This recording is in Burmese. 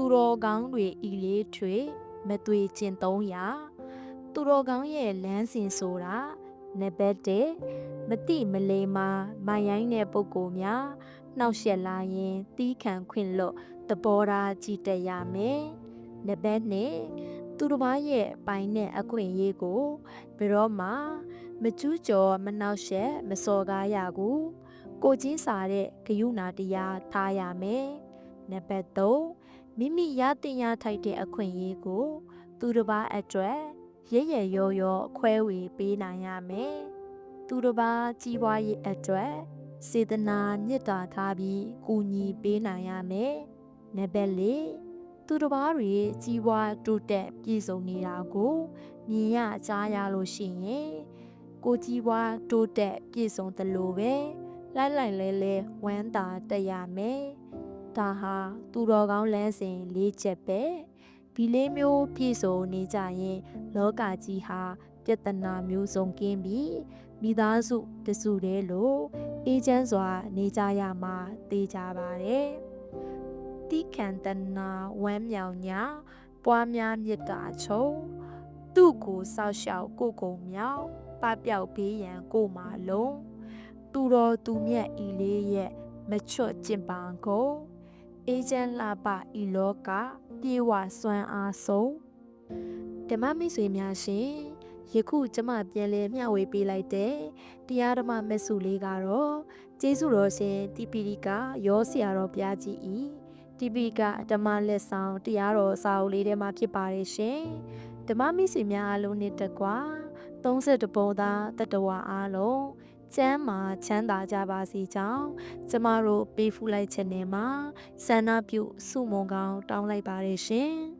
သူတော်ကောင်းတွေဤလေးထွေမသွေကျင်သုံးရာသူတော်ကောင်းရဲ့လမ်းစဉ်ဆိုတာနံပါတ်1မတိမလိမ္မာမိုင်ရိုင်းတဲ့ပုံကိုများနှောက်ယှက်လာရင်တီးခံခွင့်လွတ်သဘောထားကြည်တက်ရမယ်နံပါတ်2သူတစ်ပါးရဲ့ပိုင်နဲ့အခွင့်အရေးကိုဘယ်တော့မှမကျူးကျော်မနှောက်ယှက်မစော်ကားရဘူးကိုချင်းစာတဲ့ဂယုဏတရားထားရမယ်နံပါတ်3 မိမိရတင်ရထိုက်တဲ့အခွင့်အရေးကို သူတစ်ပါးအတွက်ရရရောရောခွဲဝေပေးနိုင်ရမယ်သူတစ်ပါးကြီးပွားရေးအတွက်စေတနာမေတ္တာထားပြီးကူညီပေးနိုင်ရမယ်နံပါတ်4သူတစ်ပါးတွေကြီးပွားတိုးတက်ပြည့်စုံနေတာကိုမြင်ရကြားရလို့ရှိရင်ကိုကြီးပွားတိုးတက်ပြည့်စုံတယ်လို့ပဲလိုက်လိုက်လဲလဲဝမ်းသာတက်ရမယ် ဒါဟာသူတော်ကောင်းလမ်းစဉ်၄ချက်ပဲဒီလေးမျိုးပြည့်စုံနေကြရင် လောကကြီးဟာပြဿနာမျိုးစုံကင်းပြီးမိသားစုတစုတည်းလို့အေးချမ်းစွာ နေကြရမှာသိကြပါတယ်တိခန္တနာဝမ်းမြောင်ညာပွားများမေတ္တာချုံသူ့ကိုစောက်ရှောက်ကိုကုံမြောက်ပပျောက်ဘေးရန်ကိုမာလုံးသူတော်သူမြတ်ဤလေးရဲ့မချွတ်ကျင်ပံကို အေးချမ်းလှပဤလောကပြေဝစွမ်းအားဆုံးဓမ္မမိတ်ဆွေများရှင်ယခုကျမပြန်လဲမျှဝေပေးလိုက်တဲ့တရားဓမ္မမက်စုလေးကတော့ကျေးဇူးတော်ရှင်တိပိရိကရောဆရာတော်ဘုရားကြီးဤတိပိကဓမ္မလက်ဆောင်တရားတော်စာအုပ်လေးထဲမှာဖြစ်ပါတယ်ရှင်ဓမ္မမိတ်ဆွေများအားလုံးနဲ့တကွာ32ပုံသားတတဝါအားလုံး ကျမ်းမာချမ်းသာကြပါစေကြောင်းကျမတို့ပေးဖူးလိုက်ခြင်းနဲ့မှာဆန္ဒပြုစုမုံကောင်းတောင်းလိုက်ပါတယ်ရှင်